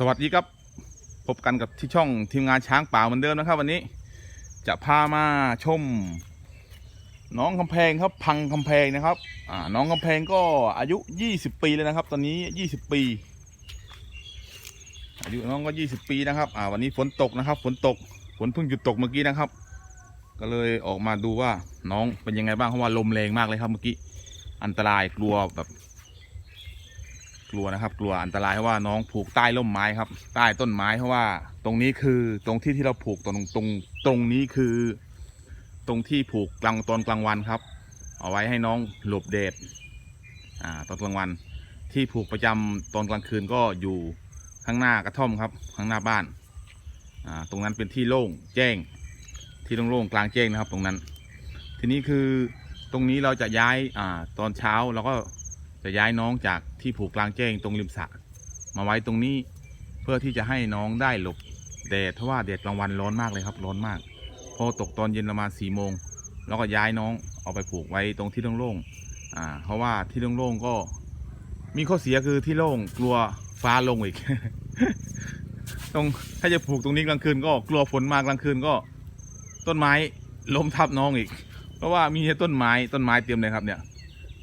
สวัสดีครับ พบกันกับที่ช่องทีมงานช้างป่าเหมือนเดิมนะครับ วันนี้จะพามาชม น้องกำแพงครับ พังกำแพงนะครับอ่าน้องกำแพงก็อายุ 20 ปีแล้วนะครับ ตอนนี้ 20 ปี อายุน้องก็ 20 ปีนะครับอ่าวันนี้ฝนตกนะครับฝนตกฝนเพิ่งหยุดตกเมื่อกี้นะครับ ก็เลยออกมาดูว่าน้องเป็นยังไงบ้างเพราะว่าลมแรงมากเลยครับเมื่อกี้อันตรายกลัวแบบ ลัวนะครับ กลัวอันตรายเพราะว่าน้องผูกใต้ร่มไม้ครับ ใต้ต้นไม้เพราะว่า ตรงนี้คือตรงที่ที่เราผูกตรงตรงตรงนี้คือ ตรงที่ผูกกลางตอนกลางวันครับ เอาไว้ให้น้องหลบแดดอ่าตอนกลางวัน ที่ผูกประจำตอนกลางคืนก็อยู่ข้างหน้ากระท่อมครับ ข้างหน้าบ้านอ่าตรงนั้นเป็นที่โล่งแจ้ง ที่โล่งๆกลางแจ้งนะครับ ตรงนั้น ทีนี้คือตรงนี้เราจะย้ายอ่าตอนเช้าเราก็ จะย้ายน้องจากที่ผูกกลางแจ้งตรงริมสระมาไว้ตรงนี้เพื่อที่จะให้น้องได้หลบแดดเพราะว่าแดดกลางวันร้อนมากเลยครับร้อนมาก พอตกตอนเย็นประมาณสี่โมงแล้วก็ย้ายน้องเอาไปผูกไว้ตรงที่โล่งๆอ่าเพราะว่าที่โล่งๆก็ มีข้อเสียคือที่โล่งกลัวฟ้าลงอีกตรงถ้าจะผูกตรงนี้กลางคืนก็กลัวฝนมากลางคืนก็ ต้นไม้ล้มทับน้องอีก เพราะว่ามีแต่ต้นไม้ต้นไม้เต็มเลยครับเนี่ย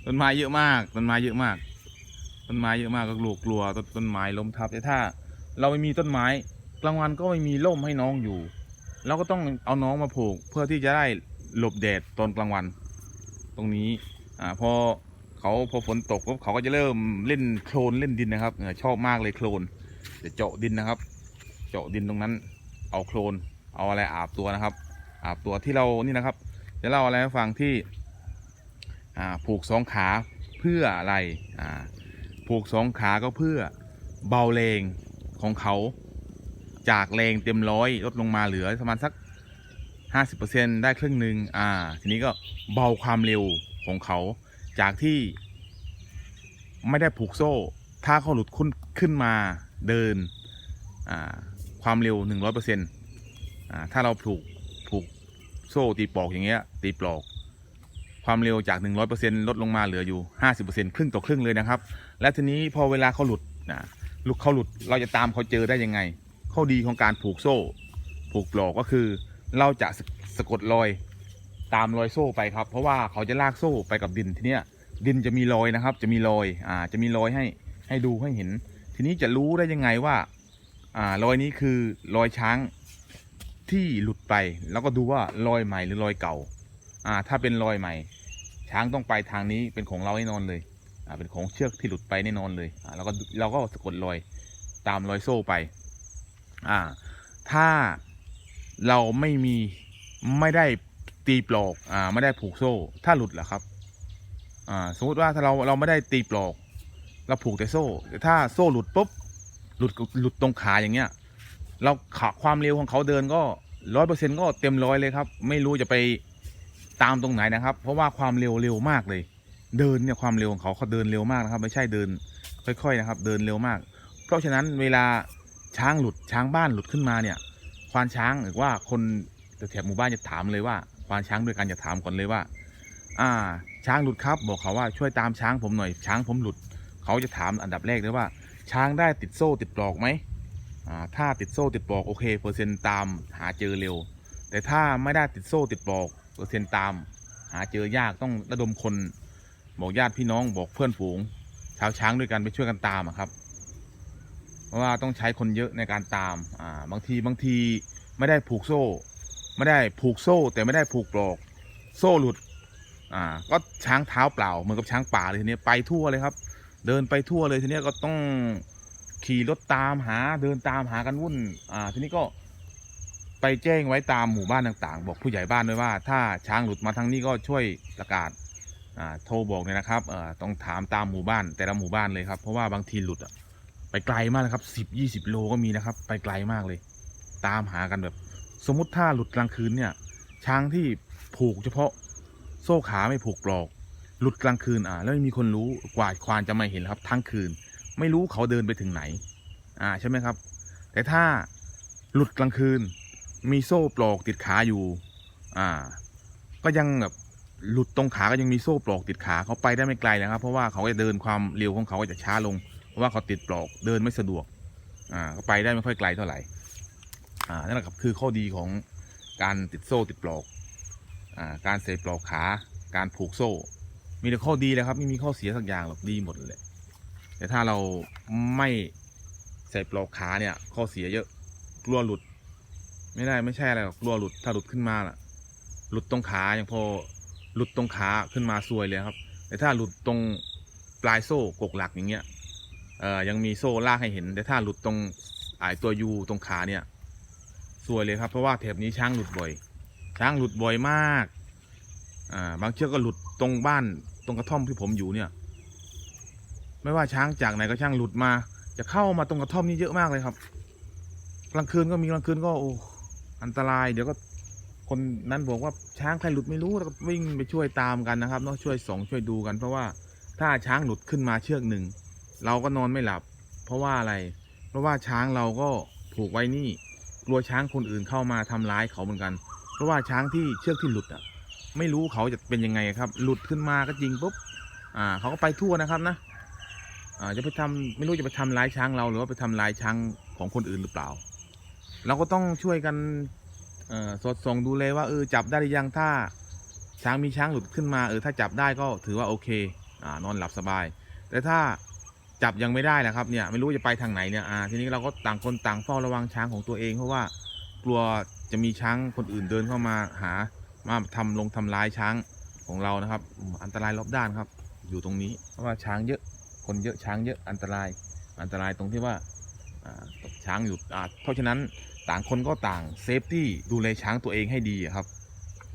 ต้นไม้เยอะมาก ต้นไม้เยอะมาก ต้นไม้เยอะมากก็กลัวกลัวต้นไม้ล้มทับแต่ถ้า เราไม่มีต้นไม้กลางวันก็ไม่มีร่มให้น้องอยู่เราก็ต้องเอาน้องมาผูกเพื่อที่จะได้หลบแดดตอนกลางวัน ตรงนี้อ่าพอเขาพอฝนตกปุ๊บเขาก็จะเริ่มเล่นโคลนเล่นดินนะครับชอบมากเลยโคลนจะเจาะดินนะครับ เจาะดินตรงนั้น เอาโคลนเอาอะไรอาบตัวนะครับ อาบตัวที่เรานี่นะครับจะเล่าอะไรให้ฟังที่ ผูกสองขาเพื่ออะไรผูกสองขาก็เพื่อเบาแรงของเขาจากแรงเต็มร้อยลดลงมาเหลือประมาณสัก 50%ได้ครึ่งหนึ่งอ่า ทีนี้ก็เบาความเร็วของเขา จากที่ ไม่ได้ผูกโซ่ ถ้าเขาหลุดขึ้นขึ้นมาเดิน อ่า ความเร็ว 100%อ่า ถ้าเราผูกผูกโซ่ตีปลอกอย่างเงี้ย ตีปลอก ความเร็วจาก 100%ลดลงมาเหลืออยู่ 50%ครึ่งต่อครึ่งเลยนะครับ และทีนี้พอเวลาเขาหลุดนะหลุดเขาหลุดเราจะตามเขาเจอได้ยังไง ข้อดีของการผูกโซ่ ผูกปลอกก็คือ เราจะสะสะกดรอยตามรอยโซ่ไปครับ เพราะว่าเขาจะลากโซ่ไปกับดินทีเนี้ยดินจะมีรอยนะครับ จะมีรอยอ่าจะมีรอยให้ให้ดูให้เห็น ทีนี้จะรู้ได้ยังไงว่าอ่ารอยนี้คือรอยช้างที่หลุดไป แล้วก็ดูว่ารอยใหม่หรือรอยเก่า อ่า ถ้าเป็นรอยใหม่ ช้างต้องไปทางนี้เป็นของเราแน่นอนเลย อ่า เป็นของเชือกที่หลุดไปแน่นอนเลย อ่าแล้วก็เราก็สะกดรอยตามรอยโซ่ไป อ่า ถ้าเราไม่มีไม่ได้ตีปลอก อ่า ไม่ได้ผูกโซ่ ถ้าหลุดล่ะครับ อ่า สมมติว่าถ้าเราเราไม่ได้ตีปลอก เราผูกแต่โซ่ แต่ถ้าโซ่หลุดปุ๊บ หลุดหลุดตรงขาอย่างเงี้ย เราขาความเร็วของเขาเดินก็ร้อยเปอร์เซ็นก็เต็มร้อยเลยครับ ไม่รู้จะไป ตามตรงไหนนะครับ เพราะว่าความเร็วเร็วมากเลย เดินเนี่ยความเร็วของเขาเขาเดินเร็วมากนะครับ ไม่ใช่เดินค่อยๆนะครับ เดินเร็วมาก เพราะฉะนั้นเวลาช้างหลุดช้างบ้านหลุดขึ้นมาเนี่ย ควานช้างหรือว่าคนแถบหมู่บ้านจะถามเลยว่าควานช้างด้วยกันจะถามก่อนเลยว่า อ่า ช้างหลุดครับ บอกเขาว่าช่วยตามช้างผมหน่อยช้างผมหลุด เขาจะถามอันดับแรกเลยว่า ช้างได้ติดโซ่ติดปลอกไหมอ่าถ้าติดโซ่ติดปลอกโอเคเปอร์เซ็นต์ตามหาเจอเร็ว แต่ถ้าไม่ได้ติดโซ่ติดปลอก เปอร์เซ็นต์ตาม หาเจอยากต้องระดมคน บอกญาติพี่น้องบอกเพื่อนฝูง ชาวช้างด้วยกันไปช่วยกันตามครับ เพราะว่าต้องใช้คนเยอะในการตามอ่าบางทีบางทีไม่ได้ผูกโซ่ ไม่ได้ผูกโซ่ แต่ไม่ได้ผูกปลอก โซ่หลุดอ่าก็ช้างเท้าเปล่าเหมือนกับช้างป่าเลยทีนี้ไปทั่วเลยครับ เดินไปทั่วเลยทีนี้ก็ต้องขี่รถตามหาเดินตามหากันวุ่น อ่า ทีนี้ก็ ไปแจ้งไว้ตามหมู่บ้านต่างๆ บอกผู้ใหญ่บ้านด้วยว่า ถ้าช้างหลุดมาทางนี้ก็ช่วยประกาศโทรบอกเลยนะครับต้องถามตามหมู่บ้านแต่ละหมู่บ้านเลยครับ เพราะว่าบางทีหลุดอะไปไกลมากเลยครับสิบยี่สิบโลก็มีนะครับ ไปไกลมากเลย ตามหากันแบบ สมมุติถ้าหลุดกลางคืนเนี่ย ช้างที่ผูกเฉพาะโซ่ขาไม่ผูกปลอก หลุดกลางคืนอ่าแล้วไม่มีคนรู้กว่าควานจะมาเห็นครับ ทั้งคืน ไม่รู้เขาเดินไปถึงไหน อ่าใช่ไหมครับ แต่ถ้าหลุดกลางคืน มีโซ่ปลอกติดขาอยู่ อ่า ก็ยังแบบหลุดตรงขาก็ยังมีโซ่ปลอกติดขาเขาไปได้ไม่ไกลนะครับ เพราะว่าเขาจะเดินความเร็วของเขาก็จะช้าลง เพราะว่าเขาติดปลอกเดินไม่สะดวก อ่าก็ไปได้ไม่ค่อยไกลเท่าไหร่ อ่านั่นแหละครับคือข้อดีของการติดโซ่ติดปลอก อ่า การใส่ปลอกขา การผูกโซ่ มีแต่ข้อดีเลยครับไม่มีข้อเสียสักอย่างหรอกดีหมดเลย แต่ถ้าเราไม่ใส่ปลอกขาเนี่ย ข้อเสียเยอะกลัวหลุด ไม่ได้ไม่ใช่อะไรหรอกกลัวหลุดถ้าหลุดขึ้นมาล่ะ หลุดตรงขาอย่างพอหลุดตรงขาขึ้นมาซวยเลยครับ แต่ถ้าหลุดตรงปลายโซ่กกหลักอย่างเงี้ยเอ่อยังมีโซ่ลากให้เห็น แต่ถ้าหลุดตรงไอตัวยูตรงขาเนี่ยซวยเลยครับ เพราะว่าแถบนี้ช้างหลุดบ่อย ช้างหลุดบ่อยมากอ่าบางเชือกก็หลุดตรงบ้านตรงกระท่อมที่ผมอยู่เนี่ย ไม่ว่าช้างจากไหนก็ช่างหลุดมา จะเข้ามาตรงกระท่อมนี่เยอะมากเลยครับ กลางคืนก็มีกลางคืนก็โอ้ อันตรายเดี๋ยวก็คนนั้นบอกว่าช้างใครหลุดไม่รู้แล้วก็วิ่งไปช่วยตามกันนะครับเนาะช่วยสองช่วยดูกันเพราะว่าถ้าช้างหลุดขึ้นมาเชือกหนึ่งเราก็นอนไม่หลับ เพราะว่าอะไร เพราะว่าช้างเราก็ผูกไว้นี่กลัวช้างคนอื่นเข้ามาทำร้ายเขาเหมือนกัน เพราะว่าช้างที่เชือกที่หลุดอะ ไม่รู้เขาจะเป็นยังไงครับ หลุดขึ้นมาก็จริงปุ๊บอ่าเขาก็ไปทั่วนะครับนะอ่าจะไปทำไม่รู้จะไปทำร้ายช้างเราหรือว่าไปทำร้ายช้างของคนอื่นหรือเปล่า เราก็ต้องช่วยกันสอดส่องดูเลยว่าเออจับได้หรือยังถ้าช้างมีช้างหลุดขึ้นมาเออถ้าจับได้ก็ถือว่าโอเคอนอนหลับสบาย แต่ถ้าจับยังไม่ได้นะครับเนี่ยไม่รู้จะไปทางไหนเนี่ยอ่าทีนี้เราก็ต่างคนต่างเฝ้าระวังช้างของตัวเองเพราะว่ากลัวจะมีช้างคนอื่นเดินเข้ามาหามาทำลงทำร้ายช้างของเรานะครับ อันตรายรอบด้านครับ อยู่ตรงนี้เพราะว่าช้างเยอะคนเยอะช้างเยอะอันตรายอันตรายตรงที่ว่า ช้างอยู่เพราะฉะนั้นต่างคนก็ต่างเซฟตี้ดูแลช้างตัวเองให้ดีครับ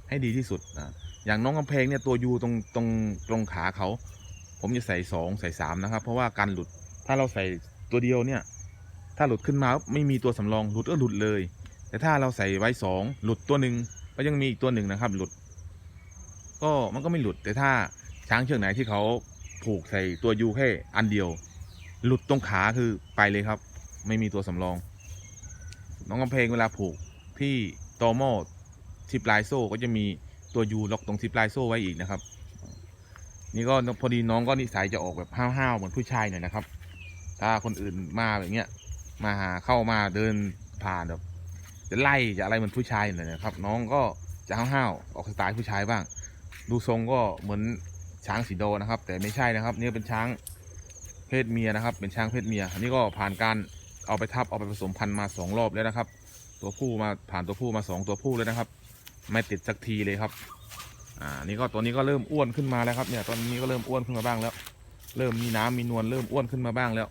ให้ดีที่สุดอ่าอย่างน้องกำแพงเนี่ยตัวยูตรงตรงตรงขาเขา ผมจะใส่สองใส่สามนะครับ เพราะว่าการหลุดถ้าเราใส่ตัวเดียวเนี่ย ถ้าหลุดขึ้นมาไม่มีตัวสำรองหลุดก็หลุดเลย แต่ถ้าเราใส่ไว้สองหลุดตัวหนึ่งก็ยังมีอีกตัวหนึ่งนะครับ หลุด ก็มันก็ไม่หลุด แต่ถ้าช้างเชือกไหนที่เขาผูกใส่ตัวยูแค่อันเดียว หลุดตรงขาคือไปเลยครับ ไม่มีตัวสำรอง น้องกำเพงเวลาผูกที่ตอหม้อที่ปลายโซ่ก็จะมีตัวยูล็อกตรงที่ปลายโซ่ไว้อีกนะครับ นี่ก็พอดีน้องก็นิสัยจะออกแบบห้าวๆเหมือนผู้ชายหน่อยนะครับ ถ้าคนอื่นมาแบบเนี้ยมาหาเข้ามาเดินผ่านแบบจะไล่จะอะไรเหมือนผู้ชายหน่อยนะครับ น้องก็จะห้าวๆออกสไตล์ผู้ชายบ้าง ดูทรงก็เหมือนช้างสีโดนะครับ แต่ไม่ใช่นะครับ นี่เป็นช้างเพศเมียนะครับ เป็นช้างเพศเมียอันนี้ก็ผ่านการ เอาไปทับเอาไปผสมพันธุ์มาสองรอบแล้วนะครับ ตัวผู้มาผ่านตัวผู้มาสองตัวผู้เลยนะครับ ไม่ติดสักทีเลยครับ อ่านี่ก็ตัวนี้ก็เริ่มอ้วนขึ้นมาแล้วครับเนี่ยตอนนี้ก็เริ่มอ้วนขึ้นมาบ้างแล้ว เริ่มมีน้ำมีนวลเริ่มอ้วนขึ้นมาบ้างแล้ว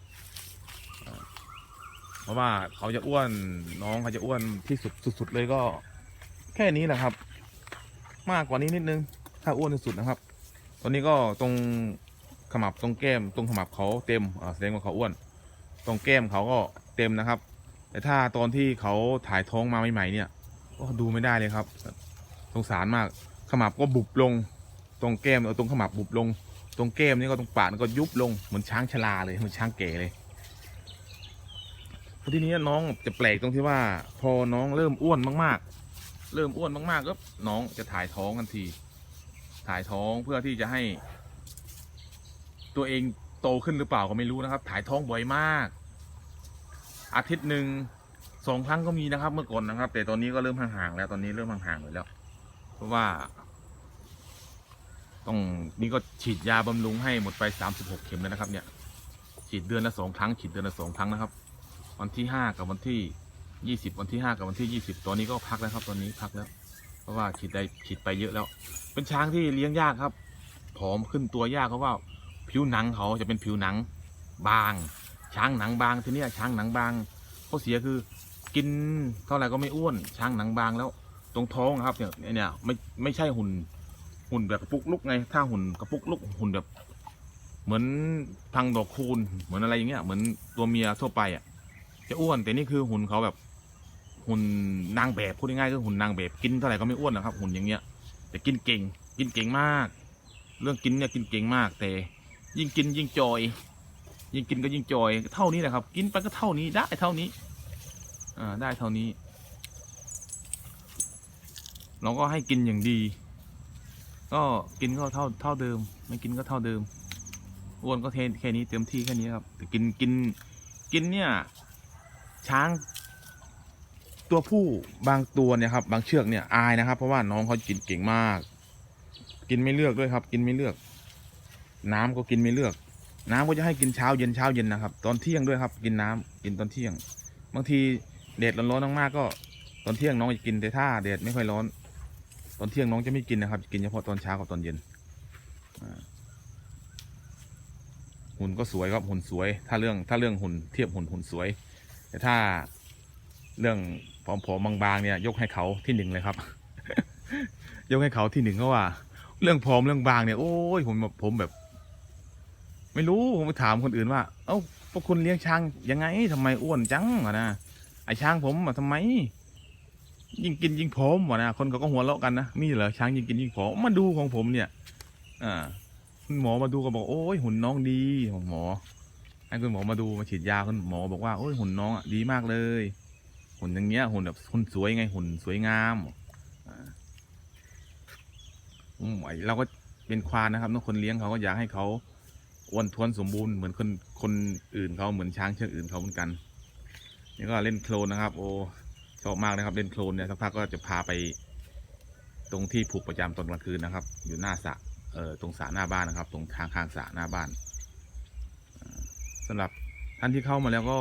เพราะว่าเขาจะอ้วนน้องเขาจะอ้วนที่สุดสุดๆเลยก็ แค่นี้แหละครับ มากกว่านี้นิดนึง ถ้าอ้วนที่สุดนะครับ ตอนนี้ก็ตรงขมับตรงแก้ม ตรงขมับเขาเต็มแสดงว่าเขาอ้วน ตรงแก้มเขาก็ เต็มนะครับ แต่ถ้าตอนที่เขาถ่ายท้องมาใหม่ๆเนี่ยก็ดูไม่ได้เลยครับ สงสารมากขมับก็บุบลง ตรงแก้มตรงขมับบุบลง ตรงแก้มนี่ก็ตรงปากก็ยุบลงเหมือนช้างชราเลยเหมือนช้างแก่เลยพอทีนี้น้องจะแปลกตรงที่ว่า พอน้องเริ่มอ้วนมากๆ เริ่มอ้วนมากๆก็น้องจะถ่ายท้องกันที ถ่ายท้องเพื่อที่จะให้ ตัวเองโตขึ้นหรือเปล่าก็ไม่รู้นะครับ ถ่ายท้องบ่อยมาก อาทิตย์หนึ่งสองครั้งก็มีนะครับ เมื่อก่อนนะครับ แต่ตอนนี้ก็เริ่มห่างๆแล้วตอนนี้เริ่มห่างๆไปแล้ว เพราะว่า ต้องนี่ก็ฉีดยาบำรุงให้หมดไปสามสิบหกเข็มแล้วนะครับ เนี่ย ฉีดเดือนละสองครั้ง ฉีดเดือนละสองครั้งนะครับ วันที่ห้ากับวันที่ยี่สิบวันที่ห้ากับวันที่ยี่สิบตอนนี้ก็พักแล้วครับ ตอนนี้พักแล้ว เพราะว่าฉีดได้ฉีดไปเยอะแล้ว เป็นช้างที่เลี้ยงยากครับผอมขึ้นตัวยากเพราะว่าผิวหนังเขาจะเป็นผิวหนังบาง ช้างหนังบางทีนี้ช้างหนังบางข้อเสียคือกินเท่าไหร่ก็ไม่อ้วน ช้างหนังบางแล้ว ตรงท้องครับเนี่ยเนี่ยไม่ไม่ใช่หุ่นหุ่นแบบกระปุกลุกไง ถ้าหุ่นกระปุกลุกหุ่นแบบ เหมือนพังดอกคูณเหมือนอะไรอย่างเงี้ยเหมือนตัวเมียทั่วไปอะจะอ้วนแต่นี่คือหุ่นเขาแบบ หุ่นนางแบบพูดง่ายๆคือหุ่นนางแบบกินเท่าไหร่ก็ไม่อ้วนนะครับ หุ่นอย่างเงี้ย แต่กินเก่ง กินเก่งมาก เรื่องกินเนี่ยกินเก่งมากแต่ ยิ่งกินยิ่งจอย ยิ่งกินก็ยิ่งจอยเท่านี้แหละครับ กินไปก็เท่านี้ได้เท่านี้อ่าได้เท่านี้ เราก็ให้กินอย่างดี ก็กินก็เท่าเท่าเดิม ไม่กินก็เท่าเดิมอ้วนก็เทแค่นี้เต็มที่แค่นี้ครับแต่กินกินกินเนี่ยช้างตัวผู้บางตัวเนี่ยครับ บางเชือกเนี่ยอายนะครับ เพราะว่าน้องเขากินเก่งมาก กินไม่เลือกด้วยครับ กินไม่เลือก น้ำก็กินไม่เลือก น้ำก็จะให้กินเช้าเย็นเช้าเย็นนะครับ ตอนเที่ยงด้วยครับ กินน้ำกินตอนเที่ยง บางทีแดดร้อนๆมากๆก็ ตอนเที่ยงน้องจะกินแต่ถ้าแดดไม่ค่อยร้อน ตอนเที่ยงน้องจะไม่กินนะครับ กินเฉพาะตอนเช้ากับตอนเย็นหุ่นก็สวยครับหุ่นสวย ถ้าเรื่องถ้าเรื่องหุ่นเทียบหุ่นหุ่นสวย แต่ถ้าเรื่องผอมๆบางๆเนี่ย ยกให้เขาที่หนึ่งเลยครับ ยกให้เขาที่หนึ่งเพราะว่า เรื่องผอมเรื่องบางเนี่ยโอ้ยผมผมแบบ ไม่รู้ผมไปถามคนอื่นว่า เอ้าพวกคุณเลี้ยงช้างยังไงทำไมอ้วนจังวะนะไอช้างผมอะทำไม ยิ่งกินยิ่งผอมวะนะคนเขาก็หัวเราะกันนะมีเหรอช้างยิ่งกินยิ่งผอมมาดูของผมเนี่ย อ่าคุณหมอมาดูก็บอกโอ้ยหุ่นน้องดีของหมอให้คุณหมอมาดูมาฉีดยาคุณหมอบอกว่าโอ้ยหุ่นน้องอะดีมากเลยหุ่นอย่างเงี้ยหุ่นแบบหุ่นสวยไงหุ่นสวยงามอ่าอืมไอเราก็เป็นควานนะครับทุกคนเลี้ยงเขาก็อยากให้เขา อ้วนท้วนสมบูรณ์เหมือนคนคนอื่นเขาเหมือนช้างเชือกอื่นเขาเหมือนกันนี่ก็เล่นโคลนนะครับ โอ้ชอบมากนะครับ เล่นโคลนเนี่ยสักพักก็จะพาไป ตรงที่ผูกประจำตอนกลางคืนนะครับ อยู่หน้าสระเอ่อตรงสระหน้าบ้านนะครับ ตรงทางข้างสระหน้าบ้านอ่าสำหรับท่านที่เข้ามาแล้วก็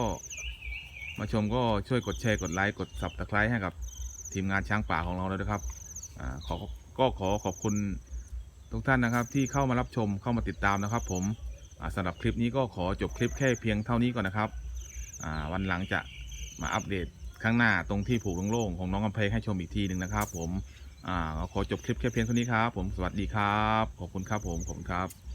มาชมก็ช่วยกดแชร์กดไลค์กด subscribe ให้กับทีมงานช้างป่าของเราเลยนะครับอาขอก็ขอขอบคุณทุกท่านนะครับ ที่เข้ามารับชมเข้ามาติดตามนะครับ ผม สำหรับคลิปนี้ก็ขอจบคลิปแค่เพียงเท่านี้ก่อนนะครับวันหลังจะมาอัปเดตข้างหน้าตรงที่ผูกโล่งๆของน้องกำเพลให้ชมอีกทีหนึ่งนะครับ ผมอขอจบคลิปแค่เพียงเท่านี้ครับ ผมสวัสดีครับ ขอบคุณครับผมขอบคุณครับ